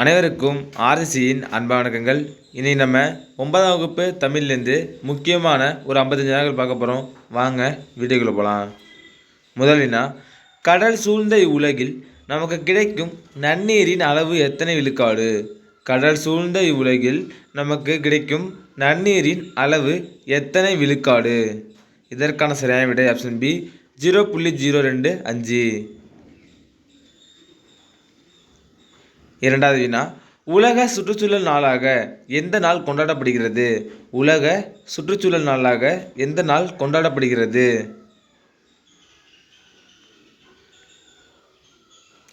அனைவருக்கும் ஆர்சியின் அன்பு வணக்கங்கள். இனி நம்ம ஒன்பதாம் வகுப்பு தமிழ்லேருந்து முக்கியமான ஒரு ஐம்பத்தஞ்சு நாட்கள் பார்க்க போகிறோம் வாங்க வீடியோக்குள்ளே போகலாம் முதலினா கடல் சூழ்ந்த இவ்வுலகில் நமக்கு கிடைக்கும் நன்னீரின் அளவு எத்தனை விழுக்காடு? கடல் சூழ்ந்த இவ்வுலகில் நமக்கு கிடைக்கும் நன்னீரின் அளவு எத்தனை விழுக்காடு? இதற்கான சரியான விடை ஆப்ஷன் பி ஜீரோ புள்ளி ஜீரோ ரெண்டு அஞ்சு. இரண்டாவது வினா உலக சுற்றுச்சூழல் நாளாக எந்த நாள் கொண்டாடப்படுகிறது? உலக சுற்றுச்சூழல் நாளாக எந்த நாள் கொண்டாடப்படுகிறது?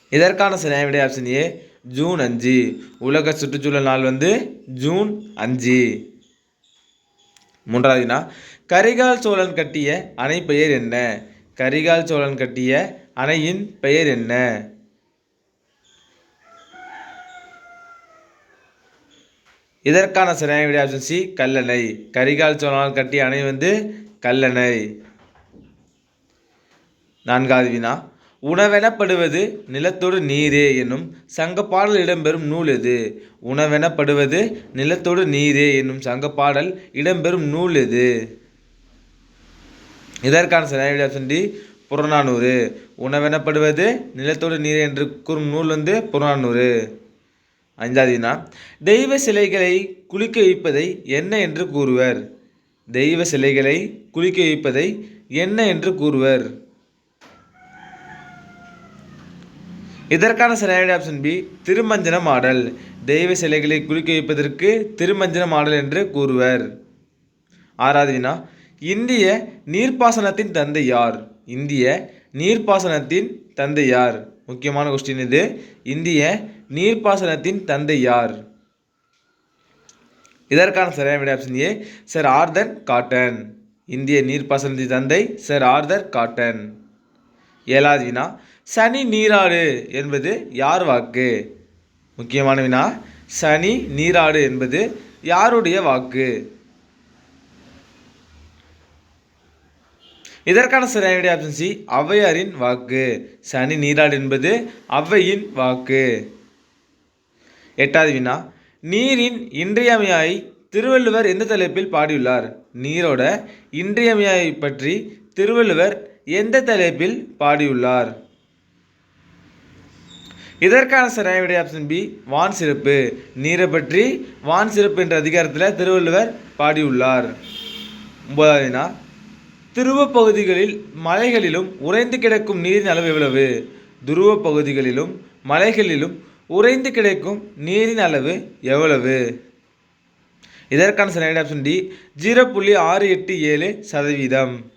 இதற்கான சரியான விடை ஆப்ஷன் ஏ ஜூன் அஞ்சு. உலக சுற்றுச்சூழல் நாள் வந்து ஜூன் அஞ்சு. மூன்றாவது வினா கரிகால் சோழன் கட்டிய அணை பெயர் என்ன? கரிகால் சோழன் கட்டிய அணையின் பெயர் என்ன? இதற்கான சரியான விடை ஆப்ஷன் சி கல்லணை. கரிகால் சோழனால் கட்டிய அணை வந்து கல்லணை. நான்காவது வினா. உணவெனப்படுவது நிலத்தோடு நீரே என்னும் சங்கப்பாடல் இடம்பெறும் நூல் எது? உணவெனப்படுவது நிலத்தோடு நீரே என்னும் சங்கப்பாடல் இடம்பெறும் நூல் எது? இதற்கான சரியான விடை ஆப்ஷன் டி புறநானூறு. உணவெனப்படுவது நிலத்தோடு நீரே என்று கூறும் நூல் வந்து புறநானூறு. அஞ்சாவது வினா தெய்வ சிலைகளை குளிக்க வைப்பதை என்ன என்று கூறுவர். தெய்வ சிலைகளை குளிக்க வைப்பதை என்ன என்று கூறுவர். இதற்கான சரியான ஆப்ஷன் பி திருமஞ்சன மாடல். தெய்வ சிலைகளை குளிக்க வைப்பதற்கு திருமஞ்சன மாடல் என்று கூறுவர். ஆறாவது வினா இந்திய நீர்ப்பாசனத்தின் தந்தை யார்? இந்திய நீர்ப்பாசனத்தின் தந்தை யார்? முக்கியமான கொஸ்டின் இது. இந்திய நீர்ப்பாசனத்தின் தந்தை யார்? இதற்கான சரியான விட option A sir Arthur Cotton. இந்திய நீர்ப்பாசனத்தின் தந்தை சர் ஆர்தர் காட்டன். ஏழாவது வினா சனி நீராடு என்பது யார் வாக்கு? முக்கியமான வினா சனி நீராடு என்பது யாருடைய வாக்கு? இதற்கான சரியான ஆப்ஷன் சி ஔவையாரின் வாக்கு. சனி நீராடு என்பது ஔவையின் வாக்கு. எட்டாவது வினா நீரின் இன்றியமையாய் திருவள்ளுவர் எந்த தலைப்பில் பாடியுள்ளார்? நீரோட இன்றியமையாய் பற்றி திருவள்ளுவர் எந்த தலைப்பில் பாடியுள்ளார்? இதற்கான சரியான விடை ஆப்ஷன் பி வான் சிறப்பு. நீரை பற்றி வான் சிறப்பு என்ற அதிகாரத்தில் திருவள்ளுவர் பாடியுள்ளார். ஒன்பதாவது வினா துருவ பகுதிகளில் மலைகளிலும் உறைந்து கிடக்கும் நீரின் அளவு எவ்வளவு? துருவ பகுதிகளிலும் மலைகளிலும் உறைந்து கிடைக்கும் நீரின் அளவு எவ்வளவு? இதற்கான சரியான ஆப்ஷன் டி ஜீரோ புள்ளி ஆறு எட்டு ஏழு சதவீதம்.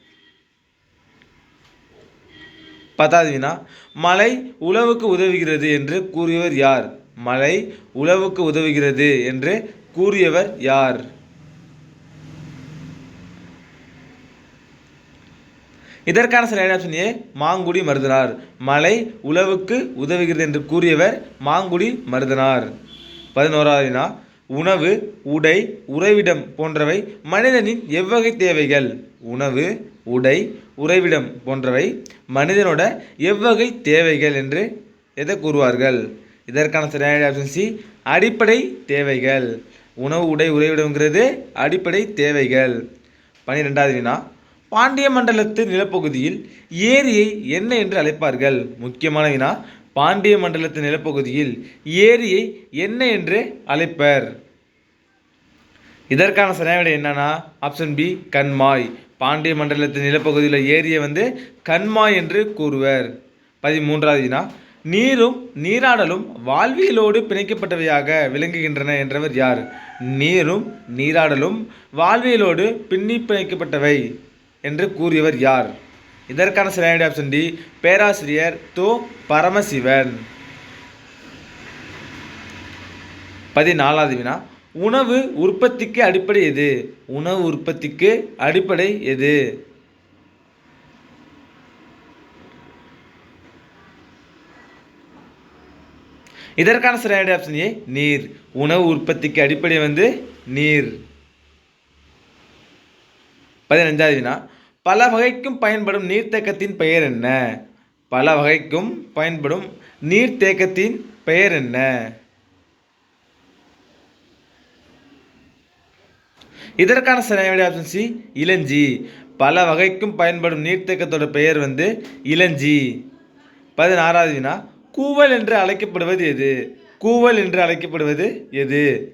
பத்தாவது வினா மழை உழவுக்கு உதவுகிறது என்று கூறியவர் யார்? மழை உழவுக்கு உதவுகிறது என்று கூறியவர் யார்? இதற்கான சரியான ஆப்ஷன் ஏ மாங்குடி மருதனார். மலை உழவுக்கு உதவுகிறது என்று கூறியவர் மாங்குடி மருதனார். பதினோராவது வினா உணவு உடை உறைவிடம் போன்றவை மனிதனின் எவ்வகை தேவைகள். உணவு உடை உறைவிடம் போன்றவை மனிதனோட எவ்வகை தேவைகள் என்று எதை கூறுவார்கள்? இதற்கான சரியான ஆப்ஷன் சி அடிப்படை தேவைகள். உணவு உடை உறைவிடம்ங்கிறது அடிப்படை தேவைகள். பன்னிரெண்டாவது வினா பாண்டிய மண்டலத்து நிலப்பகுதியில் ஏரியை என்ன என்று அழைப்பார்கள்? முக்கியமான வினா பாண்டிய மண்டலத்து நிலப்பகுதியில் ஏரியை என்ன என்று அழைப்பர். இதற்கான சரியான என்னன்னா ஆப்ஷன் பி கண்மாய். பாண்டிய மண்டலத்து நிலப்பகுதியில் ஏரியை வந்து கண்மாய் என்று கூறுவர். பதிமூன்றாவது வினா நீரும் நீராடலும் வாழ்வியலோடு பிணைக்கப்பட்டவையாக விளங்குகின்றன என்றவர் யார்? நீரும் நீராடலும் வாழ்வியலோடு பின்னி பிணைக்கப்பட்டவை. என்று கூறியவர் யார்? இதற்கான சரியான ஆப்ஷன் டி பேராசிரியர் தோ பரமசிவன். பதினாலாவது வினா உணவு உற்பத்திக்கு அடிப்படை எது? உணவு உற்பத்திக்கு அடிப்படை எது? இதற்கான சரியான ஆப்ஷன் ஏ நீர். உணவு உற்பத்திக்கு அடிப்படை வந்து நீர். பதினஞ்சாவது வினா பல வகைக்கும் பயன்படும் நீர்த்தேக்கத்தின் பெயர் என்ன? பல வகைக்கும் பயன்படும் நீர்த்தேக்கத்தின் பெயர் என்ன? இதற்கான சரியான ஆப்ஷன் சி இளஞ்சி. பல வகைக்கும் பயன்படும் நீர்த்தேக்கத்தோட பெயர் வந்து இளஞ்சி. பதினாறாவது வினா கூவல் என்று அழைக்கப்படுவது எது? கூவல் என்று அழைக்கப்படுவது எது?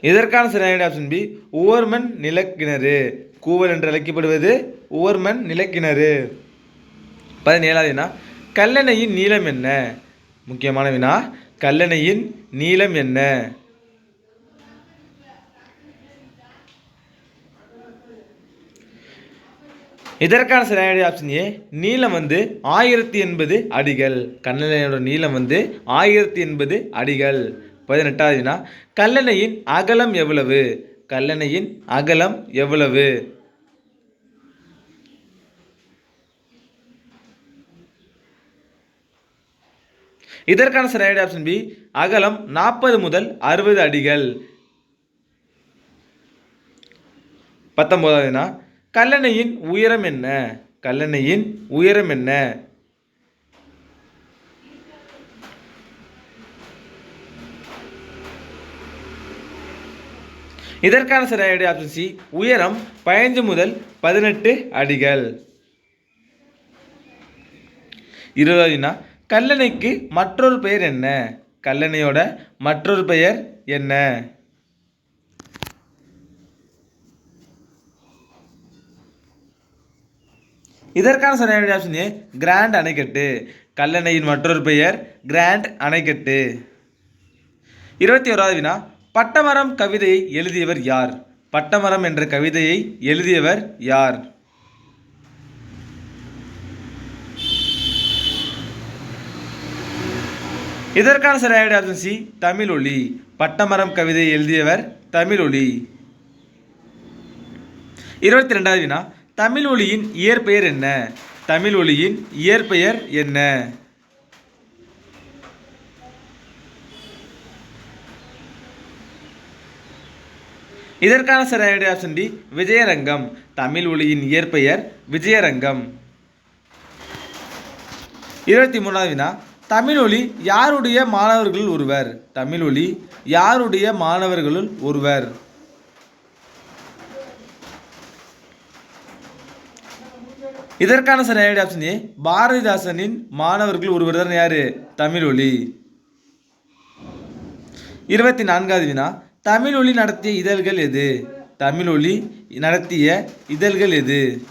இதற்கான சரியான ஆப்ஷன் பி உவர்மன் நிலக்கிணறு. கூவல் என்று அழைக்கப்படுவது உவர்மன் நிலக்கிணறு. பதினேழாவது வினா கல்லணையின் நீளம் என்ன? முக்கியமான வினா கல்லணையின் நீளம் என்ன? இதற்கான சரியான ஆப்ஷன் ஏ நீளம் வந்து ஆயிரத்தி எண்பது அடிகள். கல்லணையோட நீளம் வந்து ஆயிரத்தி எண்பது அடிகள். பதினெட்டாவது வினா கல்லணையின் அகலம் எவ்வளவு? கல்லணையின் அகலம் எவ்வளவு? இதற்கான சரியான ஆப்ஷன் பி அகலம் நாற்பது முதல் அறுபது அடிகள். பத்தொன்பதாவதுனா கல்லணையின் உயரம் என்ன? கல்லணையின் உயரம் என்ன? இதற்கான சரியான ஆப்ஷன் சி உயரம் பதினஞ்சு முதல் பதினெட்டு அடிகள். இருபதாவதுனா கல்லணைக்கு மற்றொரு பெயர் என்ன? கல்லணையோட மற்றொரு பெயர் என்ன? இதற்கான சரியான ஆப்ஷன் ஏ கிராண்ட் அணைக்கட்டு. கல்லணையின் மற்றொரு பெயர் கிராண்ட் அணைக்கட்டு. இருபத்தி ஓராவது வினா பட்டமரம் கவிதையை எழுதியவர் யார்? பட்டமரம் என்ற கவிதையை எழுதியவர் யார்? இதற்கான சரியான ஆப்ஷன் சி. தமிழொலி. பட்டமரம் கவிதை எழுதியவர் தமிழொலி. இருபத்தி ரெண்டாவது வினா. தமிழ் ஒலியின் இயற்பெயர் என்ன? தமிழ் ஒலியின் இயற்பெயர் என்ன? இதற்கான சரியான ஆப்ஷன் டி விஜயரங்கம். தமிழ் ஒலியின் இயற்பெயர் விஜயரங்கம். இருபத்தி மூணாவது வினா தமிழொலி யாருடைய மாணவர்களுள் ஒருவர்? தமிழொலி யாருடைய மாணவர்களுள் ஒருவர்? இதற்கான சரியான ஆப்ஷன் ஏ பாரதிதாசனின் மாணவர்கள் ஒருவர் தான் யாரு தமிழொலி இருபத்தி நான்காவது வினா தமிழொலி நடத்திய இதழ்கள் எது? தமிழொலி நடத்திய இதழ்கள் எது?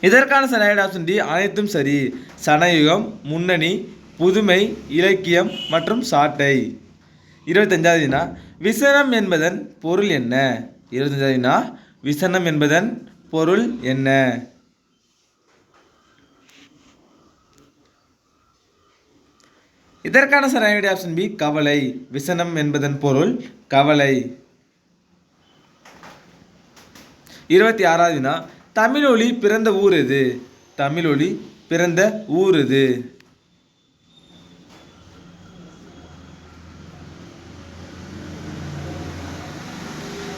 இதற்கான சரியான ஆப்ஷன் டி அனைத்தும் சரி. சனயுகம் முன்னணி புதுமை இலக்கியம் மற்றும் சாட்டை இருபத்தஞ்சாவது விசனம் என்பதன் பொருள் என்ன? இருபத்தஞ்சாவது விசனம் என்பதன் பொருள் என்ன? இதற்கான சரியான ஆப்ஷன் பி கவலை. விசனம் என்பதன் பொருள் கவலை. இருபத்தி ஆறாவது வினா தமிழொலி பிறந்த ஊர் எது? தமிழொலி பிறந்த ஊர் எது?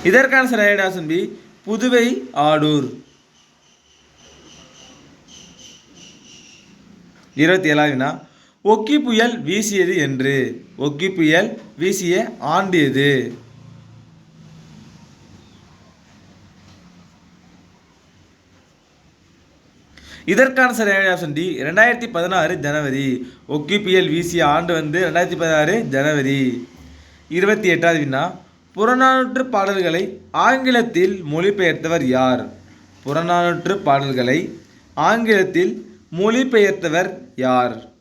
இதற்கான சரியான ஆப்ஷன் பி புதுவை ஆடூர். இருபத்தி ஏழாவது வினா ஒக்கி புயல் வீசியது என்று. ஒக்கி புயல் வீசிய ஆண்டு எது? இதற்கான சரியான ஆப்ஷன் டி ரெண்டாயிரத்தி பதினாறு ஜனவரி. ஒக்கி புயல் வீசிய ஆண்டு வந்து ரெண்டாயிரத்தி பதினாறு ஜனவரி. இருபத்தி எட்டாவது வினா. புறநானூற்று பாடல்களை ஆங்கிலத்தில் மொழிபெயர்த்தவர் யார்? புறநானூற்று பாடல்களை ஆங்கிலத்தில் மொழிபெயர்த்தவர் யார்?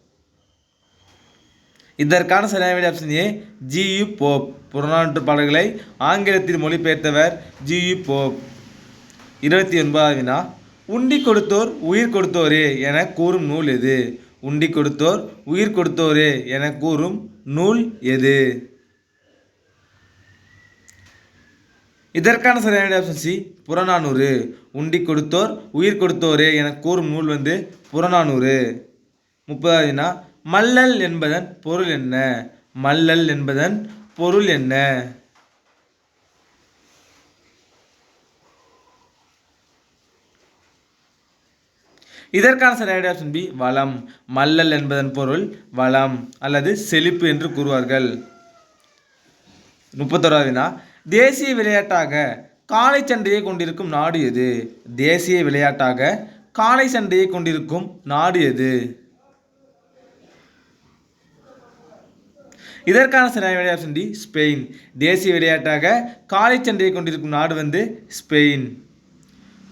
இதற்கான சரியான ஆப்ஷன் ஏ ஜியு போப் புறநானூற்று பாடல்களை ஆங்கிலத்தில் மொழிபெயர்த்தவர் ஜியு போப் இருபத்தி ஒன்பதாவது வினா உண்டி கொடுத்தோர் உயிர் கொடுத்தோரே என கூறும் நூல் எது? உண்டி கொடுத்தோர் உயிர் கொடுத்தோரே என கூறும் நூல் எது? இதற்கான சரியான ஆப்ஷன் சி புறநானூறு. உண்டி கொடுத்தோர் உயிர் கொடுத்தோரே என கூறும் நூல் வந்து புறநானூறு. முப்பதாவது வினா மல்லல் என்பதன் பொருள் என்ன? மல்லல் என்பதன் பொருள் என்ன? இதற்கான சரியான ஆப்ஷன் பி வளம். மல்லல் என்பதன் பொருள் வளம் அல்லது செழிப்பு என்று கூறுவார்கள். முப்பத்தோராவது வினா. தேசிய விளையாட்டாக காளை சண்டையை கொண்டிருக்கும் நாடு எது? தேசிய விளையாட்டாக காளை சண்டையை கொண்டிருக்கும் நாடு எது? இதற்கான சரியான விளையாட்டு சண்டி ஸ்பெயின். தேசிய விளையாட்டாக காளை சண்டையை கொண்டிருக்கும் நாடு வந்து ஸ்பெயின்.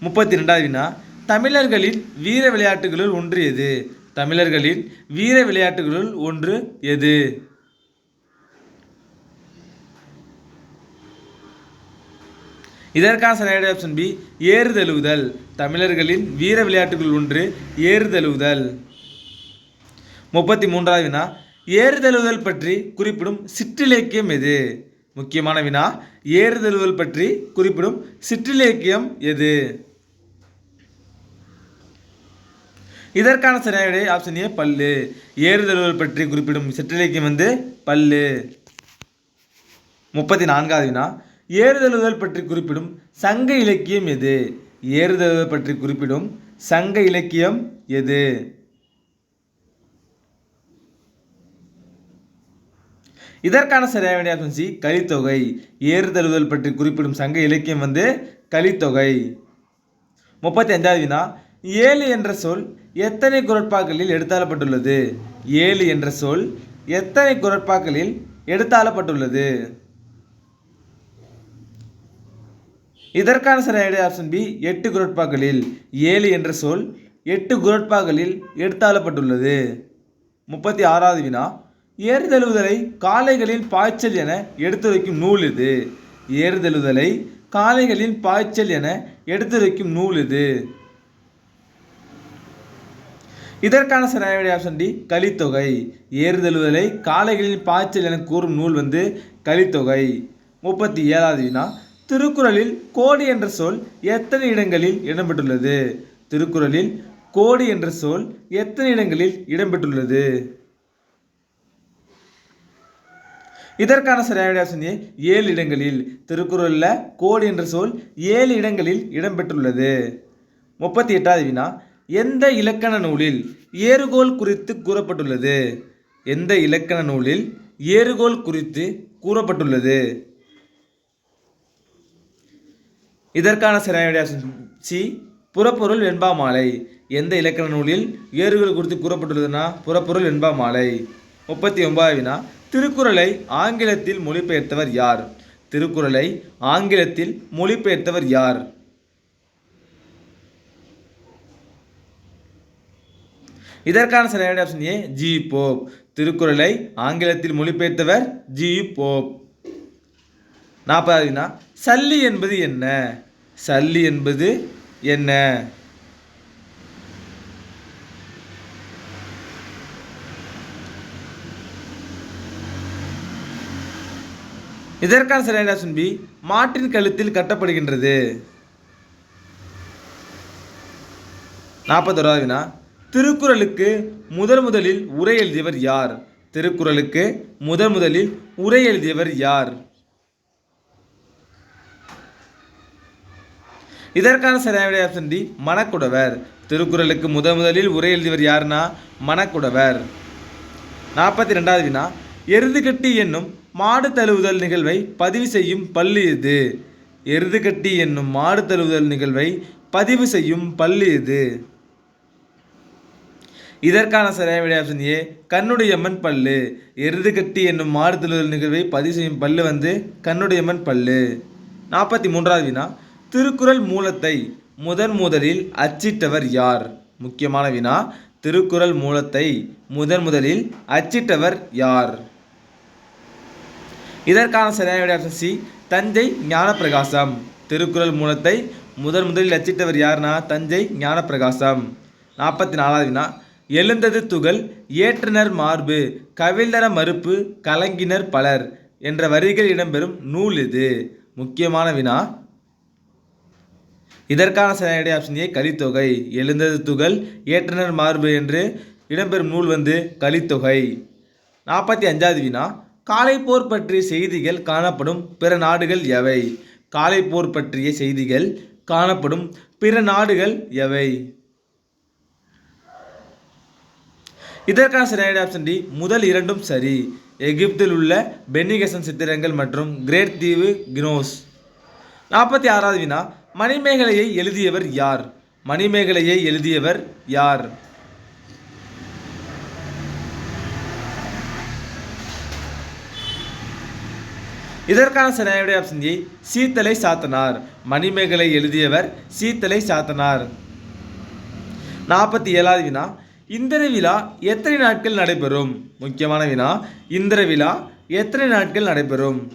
முப்பத்தி ரெண்டாவது வினா. தமிழர்களின் வீர விளையாட்டுகளுள் ஒன்று எது? தமிழர்களின் வீர விளையாட்டுகளுள் ஒன்று எது? இதற்கான சரியான ஆப்ஷன் பி ஏறுதழுவுதல். தமிழர்களின் வீர விளையாட்டுகள் ஒன்று ஏறுதழுவுதல். முப்பத்தி மூன்றாவது வினா. ஏறுதழுவுதல் பற்றி குறிப்பிடும் சிற்றிலக்கியம் எது? முக்கியமான வினா ஏறுதழுவுதல் பற்றி குறிப்பிடும் சிற்றிலக்கியம் எது? இதற்கான சரியான விடை ஆப்ஷன் ஏ பல்லு. ஏறுதழுவல் பற்றி குறிப்பிடும் சிற்றிலக்கியம் வந்து பல்லு. முப்பத்தி நான்காவது வினா ஏறுதழுவுதல் பற்றி குறிப்பிடும் சங்க இலக்கியம் எது? ஏறுதழுவல் பற்றி குறிப்பிடும் சங்க இலக்கியம் எது? இதற்கான சரியான விடை சி கலித்தொகை. ஏறுதழுவுதல் பற்றி குறிப்பிடும் சங்க இலக்கியம் வந்து கலித்தொகை. முப்பத்தி அஞ்சாவது வினா ஏழு என்ற சொல் எத்தனை குரட்பாக்களில் எடுத்தாளப்பட்டுள்ளது? ஏழு என்ற சொல் எத்தனை குரட்பாக்களில் எடுத்தாளப்பட்டுள்ளது? இதற்கான சரியான ஆப்ஷன் பி எட்டு குரட்பாக்களில். ஏழு என்ற சொல் எட்டு குரட்பாக்களில் எடுத்தாளப்பட்டுள்ளது. முப்பத்தி ஆறாவது வினா ஏறுதழுவுதலை காளைகளின் பாய்ச்சல் என எடுத்துரைக்கும் நூல் இது. ஏறுதழுதலை காளைகளின் பாய்ச்சல் என எடுத்துரைக்கும் நூல் இது. இதற்கான சரியான விடை ஆப்ஷன் டி கலித்தொகை. ஏறுதழுவுதலை காளைகளின் பாய்ச்சல் என கூறும் நூல் வந்து கலித்தொகை. முப்பத்தி ஏழாவது வினா திருக்குறளில் கோடி என்ற சொல் எத்தனை இடங்களில் இடம்பெற்றுள்ளது? திருக்குறளில் கோடி என்ற சொல் எத்தனை இடங்களில் இடம்பெற்றுள்ளது? இதற்கான சரியான ஆப்ஷன் ஏ ஏழு இடங்களில். திருக்குறளில் கோடி என்ற சொல் ஏழு இடங்களில் இடம்பெற்றுள்ளது. முப்பத்தி எட்டாவது வினா. எந்த இலக்கண நூலில் ஏறுகோல் குறித்து கூறப்பட்டுள்ளது? எந்த இலக்கண நூலில் ஏறுகோல் குறித்து கூறப்பட்டுள்ளது? இதற்கான சரியான ஆப்ஷன் சி புறப்பொருள் வெண்பா மாலை. எந்த இலக்கண நூலில் ஏறுகள் குறித்து கூறப்பட்டுள்ளதுன்னா புறப்பொருள் வெண்பா மாலை. முப்பத்தி ஒன்பதாவது வினா. திருக்குறளை ஆங்கிலத்தில் மொழிபெயர்த்தவர் யார்? திருக்குறளை ஆங்கிலத்தில் மொழிபெயர்த்தவர் யார்? இதற்கான சரியான ஆப்ஷன் ஏ ஜி போப். திருக்குறளை ஆங்கிலத்தில் மொழிபெயர்த்தவர் ஜி போப். நாற்பதாவதுனா சல்லி என்பது என்ன? சல்லி என்பது என்ன? இதற்கான சரியான ஆப்ஷன் பி மாட்டின் கழுத்தில் கட்டப்படுகின்றது. நாற்பத்தோராவது வினா. திருக்குறளுக்கு முதல் முதலில் உரை எழுதியவர் யார்? திருக்குறளுக்கு முதல் முதலில் உரை எழுதியவர் யார்? இதற்கான சரியான சந்தி ஆப்ஷன் டி மணக்குடவர். திருக்குறளுக்கு முதன் முதலில் உரை எழுதியவர் யாருன்னா? மணக்குடவர். நாற்பத்தி ரெண்டாவது வினா. எருதுகட்டி என்னும் மாடு தழுவுதல் நிகழ்வை பதிவு செய்யும் பள்ளி இது. எருதுகட்டி என்னும் மாடு தழுவுதல் நிகழ்வை பதிவு செய்யும் பள்ளி இது. இதற்கான சரியான விடை ஆப்ஷன் ஏ கண்ணுடையம்மன் பல்லு எருதுகட்டி என்னும் மாடு தழுவுதல் நிகழ்வை பதிவு செய்யும் பல்லு வந்து கண்ணுடையம்மன் பல்லு நாற்பத்தி மூன்றாவது வினா திருக்குறள் மூலத்தை முதன் முதலில் அச்சிட்டவர் யார்? முக்கியமான வினா திருக்குறள் மூலத்தை முதன் முதலில் அச்சிட்டவர் யார்? இதற்கான சரியான விடை ஆப்ஷன் சி. தஞ்சை ஞானப்பிரகாசம். திருக்குறள் மூலத்தை முதன் முதலில் அச்சிட்டவர் யாருன்னா? தஞ்சை ஞானப்பிரகாசம். நாற்பத்தி நாலாவது வினா. எழுந்தது துகள் ஏற்றுனர் மார்பு கவிழ்ந்தர மறுப்பு கலங்கினர் பலர் என்ற வரிகள் இடம்பெறும் நூல் இது. முக்கியமான வினா. இதற்கான சரியான ஆப்ஷன் ஏ. கலித்தொகை. எழுந்தது துகள் ஏற்றனர் மார்பு என்று இடம்பெறும் நூல் வந்து கலித்தொகை. நாற்பத்தி அஞ்சாவது வினா. காலைப்போர் பற்றிய செய்திகள் காணப்படும் பிற நாடுகள் எவை? காலைப்போர் பற்றிய செய்திகள் காணப்படும் பிற நாடுகள் எவை? இதற்கான சரியான ஆப்ஷன் டி முதல் இரண்டும் சரி. எகிப்தில் உள்ள பென்னிகசன் சித்திரங்கள் மற்றும் கிரேட் தீவு கினோஸ். நாற்பத்தி ஆறாவது வினா மணிமேகலையை எழுதியவர் யார்? மணிமேகலையை எழுதியவர் யார்? இதற்கான சரியான ஆப்ஷன் ஏ சீத்தலை சாத்தனார். மணிமேகலை எழுதியவர் சீத்தலை சாத்தனார். நாற்பத்தி ஏழாவது வினா இந்திர விழா எத்தனை நாட்கள் நடைபெறும்? முக்கியமான வினா இந்திர விழா எத்தனை நாட்கள் நடைபெறும்?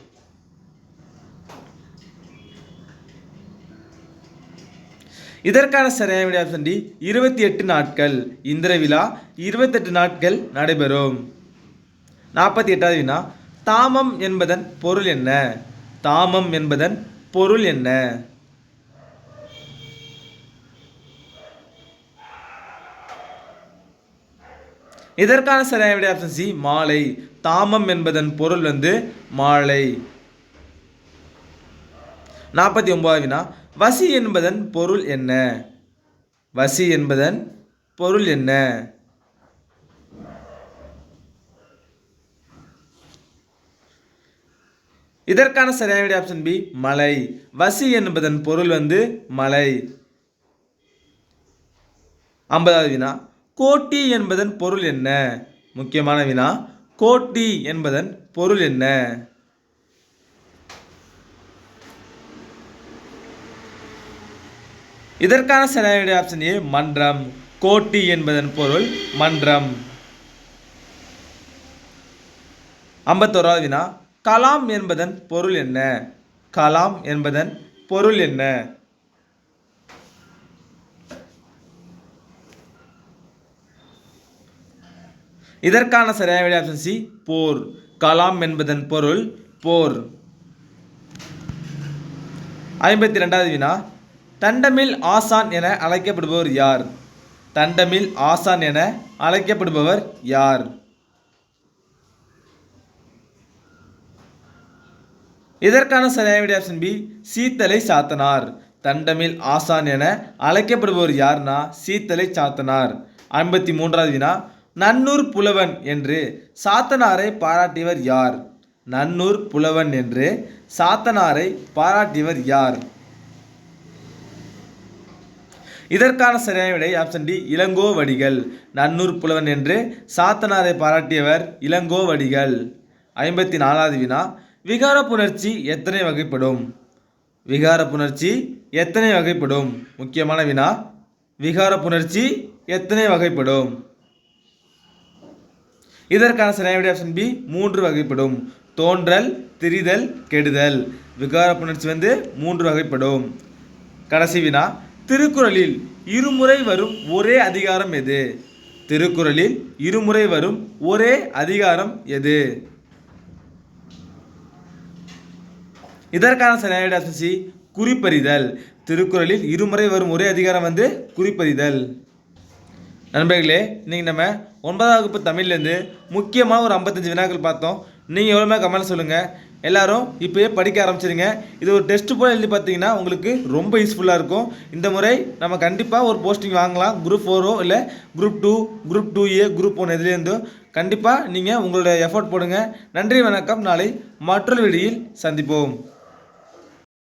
இதற்கான சரியான ஆப்ஷன் டி இருபத்தி எட்டு நாட்கள். இந்திர விழா இருபத்தெட்டு நாட்கள் நடைபெறும். நாற்பத்தி எட்டாவது வினா தாமம் என்பதன் பொருள் என்ன? தாமம் என்பதன் பொருள் என்ன? இதற்கான சரியான விடை ஆப்ஷன் சி மாலை. தாமம் என்பதன் பொருள் வந்து மாலை. நாற்பத்தி ஒன்பதாவது வினா. வசி என்பதன் பொருள் என்ன? வசி என்பதன் பொருள் என்ன? இதற்கான சரியான விடை ஆப்ஷன் பி மலை. வசி என்பதன் பொருள் வந்து மலை. ஐம்பதாவது வினா கோட்டி என்பதன் பொருள் என்ன? முக்கியமான வினா கோட்டி என்பதன் பொருள் என்ன? இதற்கான சரியான விடை ஆப்ஷன் ஏ மன்றம். கோட்டி என்பதன் பொருள் மன்றம். ஐம்பத்தோராவது வினா கலாம் என்பதன் பொருள் என்ன? கலாம் என்பதன் பொருள் என்ன? இதற்கான சரியான விடை ஆப்ஷன் சி போர். கலாம் என்பதன் பொருள் போர். ஐம்பத்தி ரெண்டாவது வினா. தண்டமில் ஆசான் என அழைக்கப்படுபவர் யார்? தண்டமில் ஆசான் என அழைக்கப்படுபவர் யார்? இதற்கான சரியான விடை ஆப்ஷன் பி சீத்தலை சாத்தனார். தண்டமில் ஆசான் என அழைக்கப்படுபவர் யார்னா? சீத்தலை சாத்தனார். ஐம்பத்தி மூன்றாவது வினா நன்னூர் புலவன் என்று சாத்தனாரை பாராட்டியவர் யார்? நன்னூர் புலவன் என்று சாத்தனாரை பாராட்டியவர் யார்? இதற்கான சரியான விடை ஆப்ஷன் டி இளங்கோவடிகள். நன்னூர் புலவன் என்று சாத்தனாரை பாராட்டியவர் இளங்கோவடிகள். ஐம்பத்தி நாலாவது வினா விகார புணர்ச்சி எத்தனை வகைப்படும்? விகார புணர்ச்சி எத்தனை வகைப்படும்? முக்கியமான வினா விகார புணர்ச்சி எத்தனை வகைப்படும்? இதற்கான சரியான ஆப்ஷன் பி மூன்று வகைப்படும். தோன்றல் திரிதல் கெடுதல். விகார புணர்ச்சி வந்து மூன்று வகைப்படும். கடைசி வினா திருக்குறளில் இருமுறை வரும் ஒரே அதிகாரம் எது? திருக்குறளில் இருமுறை வரும் ஒரே அதிகாரம் எது? இதற்கான சரியான விடை ஆப்ஷன் குறிப்பறிதல். திருக்குறளில் இருமுறை வரும் ஒரே அதிகாரம் வந்து குறிப்பறிதல். நண்பர்களே இன்றைக்கி நம்ம ஒன்பதாம் வகுப்பு தமிழ்லேருந்து முக்கியமாக ஒரு ஐம்பத்தஞ்சு வினாக்கள் பார்த்தோம். நீங்கள் எவ்வளோ கமெண்ட் சொல்லுங்கள் எல்லாரும் இப்போயே படிக்க ஆரம்பிச்சிருங்க. இது ஒரு டெஸ்ட் போல் எழுதி பார்த்தீங்கன்னா உங்களுக்கு ரொம்ப யூஸ்ஃபுல்லாக இருக்கும். இந்த முறை நம்ம கண்டிப்பாக ஒரு போஸ்டிங் வாங்கலாம். குரூப் ஃபோரோ இல்லை group two group two A group one எதுலேருந்தோ கண்டிப்பாக நீங்கள் உங்களோட எஃபோர்ட் போடுங்க. நன்றி வணக்கம். நாளை மற்றொரு வெளியில் சந்திப்போம்.